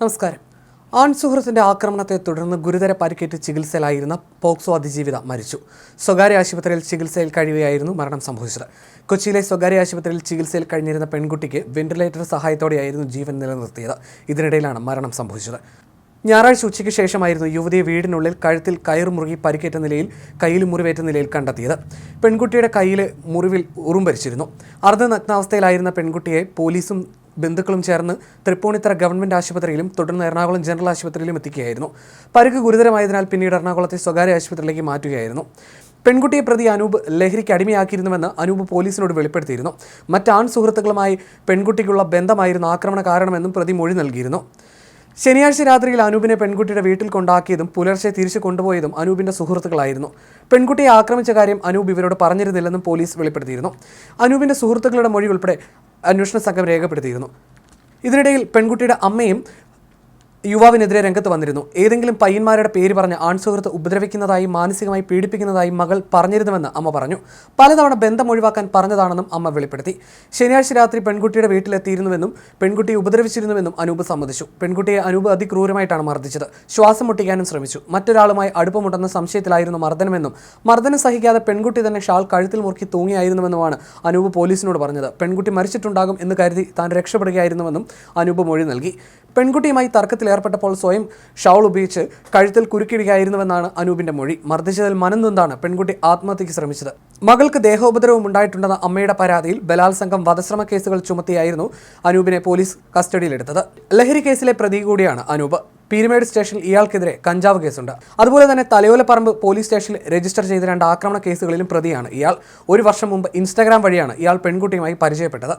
നമസ്കാരം. ആൺ സുഹൃത്തിന്റെ ആക്രമണത്തെ തുടർന്ന് ഗുരുതര പരിക്കേറ്റ് ചികിത്സയിലായിരുന്ന പോക്സോ അതിജീവിത മരിച്ചു. സ്വകാര്യ ആശുപത്രിയിൽ ചികിത്സയിൽ കഴിയുകയായിരുന്നു മരണം സംഭവിച്ചത്. കൊച്ചിയിലെ സ്വകാര്യ ആശുപത്രിയിൽ ചികിത്സയിൽ കഴിഞ്ഞിരുന്ന പെൺകുട്ടിക്ക് വെന്റിലേറ്റർ സഹായത്തോടെയായിരുന്നു ജീവൻ നിലനിർത്തിയത്. ഇതിനിടയിലാണ് മരണം സംഭവിച്ചത്. ഞായറാഴ്ച ഉച്ചയ്ക്ക് ശേഷമായിരുന്നു യുവതിയെ വീടിനുള്ളിൽ കഴുത്തിൽ കയർ മുറുകി പരിക്കേറ്റ നിലയിൽ കയ്യിൽ മുറിവേറ്റ നിലയിൽ കണ്ടെത്തിയത്. പെൺകുട്ടിയുടെ കയ്യിലെ മുറിവിൽ ഉറുമ്പരിച്ചിരുന്നു. അർദ്ധനഗ്നാവസ്ഥയിലായിരുന്ന പെൺകുട്ടിയെ പോലീസും ബന്ധുക്കളും ചേർന്ന് തൃപ്പൂണിത്തറ ഗവൺമെന്റ് ആശുപത്രിയിലും തുടർന്ന് എറണാകുളം ജനറൽ ആശുപത്രിയിലും എത്തിക്കുകയായിരുന്നു. പരുക്ക് ഗുരുതരമായതിനാൽ പിന്നീട് എറണാകുളത്തെ സ്വകാര്യ ആശുപത്രിയിലേക്ക് മാറ്റുകയായിരുന്നു. പെൺകുട്ടിയെ പ്രതി അനൂപ് ലഹരിക്ക് അടിമയാക്കിയിരുന്നുവെന്ന് അനൂപ് പോലീസിനോട് വെളിപ്പെടുത്തിയിരുന്നു. മറ്റാൺ സുഹൃത്തുക്കളുമായി പെൺകുട്ടിക്കുള്ള ബന്ധമായിരുന്നു ആക്രമണ കാരണമെന്നും പ്രതി മൊഴി നൽകിയിരുന്നു. ശനിയാഴ്ച രാത്രിയിൽ അനൂപിനെ പെൺകുട്ടിയുടെ വീട്ടിൽ കൊണ്ടാക്കിയതും പുലർച്ചെ തിരിച്ചു കൊണ്ടുപോയതും അനൂപിന്റെ സുഹൃത്തുക്കളായിരുന്നു. പെൺകുട്ടിയെ ആക്രമിച്ച കാര്യം അനൂപ് ഇവരോട് പറഞ്ഞിരുന്നില്ലെന്നും പോലീസ് വെളിപ്പെടുത്തിയിരുന്നു. അനൂപിന്റെ സുഹൃത്തുക്കളുടെ മൊഴി ഉൾപ്പെടെ അന്വേഷണ സംഘം രേഖപ്പെടുത്തിയിരുന്നു. ഇതിനിടയിൽ പെൺകുട്ടിയുടെ അമ്മയും യുവാവിനെതിരെ രംഗത്ത് വന്നിരുന്നു. ഏതെങ്കിലും പയ്യന്മാരുടെ പേര് പറഞ്ഞ് ആൺസുഹൃത്ത് ഉപദ്രവിക്കുന്നതായും മാനസികമായി പീഡിപ്പിക്കുന്നതായും മകൾ പറഞ്ഞിരുന്നുവെന്ന് അമ്മ പറഞ്ഞു. പലതവണ ബന്ധം ഒഴിവാക്കാൻ പറഞ്ഞതാണെന്നും അമ്മ വെളിപ്പെടുത്തി. ശനിയാഴ്ച രാത്രി പെൺകുട്ടിയുടെ വീട്ടിലെത്തിയിരുന്നുവെന്നും പെൺകുട്ടിയെ ഉപദ്രവിച്ചിരുന്നുവെന്നും അനൂപ് സമ്മതിച്ചു. പെൺകുട്ടിയെ അനൂപ് അതിക്രൂരമായിട്ടാണ് മർദ്ദിച്ചത്. ശ്വാസം മുട്ടിക്കാനും ശ്രമിച്ചു. മറ്റൊരാളുമായി അടുപ്പമുണ്ടെന്ന സംശയത്തിലായിരുന്നു മർദ്ദനമെന്നും മർദ്ദനം സഹിക്കാതെ പെൺകുട്ടി തന്നെ ഷാൾ കഴുത്തിൽ മുറുക്കി തൂങ്ങിയായിരുന്നുവെന്നുമാണ് അനൂപ് പോലീസിനോട് പറഞ്ഞത്. പെൺകുട്ടി മരിച്ചിട്ടുണ്ടാകും എന്ന് കരുതി താൻ രക്ഷപ്പെടുകയായിരുന്നുവെന്നും അനൂപ് മൊഴി നൽകി. പെൺകുട്ടിയുമായി തർക്കത്തിലേർപ്പെട്ടപ്പോൾ സ്വയം ഷൗൾ ഉപയോഗിച്ച് കഴുത്തിൽ കുരുക്കിടുകയായിരുന്നുവെന്നാണ് അനൂപിന്റെ മൊഴി. മർദ്ദിച്ചതിൽ മനം നൊന്താണ് പെൺകുട്ടി ആത്മഹത്യയ്ക്ക് ശ്രമിച്ചത്? മകൾക്ക് ദേഹോപദ്രവം ഉണ്ടായിട്ടുണ്ടെന്ന അമ്മയുടെ പരാതിയിൽ ബലാത്സംഗം വധശ്രമ കേസുകൾ ചുമത്തിയായിരുന്നു അനൂപിനെ പോലീസ് കസ്റ്റഡിയിലെടുത്തത്. ലഹരി കേസിലെ പ്രതി കൂടിയാണ് അനൂപ്. പീരുമേട് സ്റ്റേഷനിൽ ഇയാൾക്കെതിരെ കഞ്ചാവ് കേസുണ്ട്. അതുപോലെ തന്നെ തലയോലപ്പറമ്പ് പോലീസ് സ്റ്റേഷനിൽ രജിസ്റ്റർ ചെയ്ത രണ്ട് ആക്രമണ കേസുകളിലും പ്രതിയാണ് ഇയാൾ. ഒരു വർഷം മുമ്പ് ഇൻസ്റ്റാഗ്രാം വഴിയാണ് ഇയാൾ പെൺകുട്ടിയുമായി പരിചയപ്പെട്ടത്.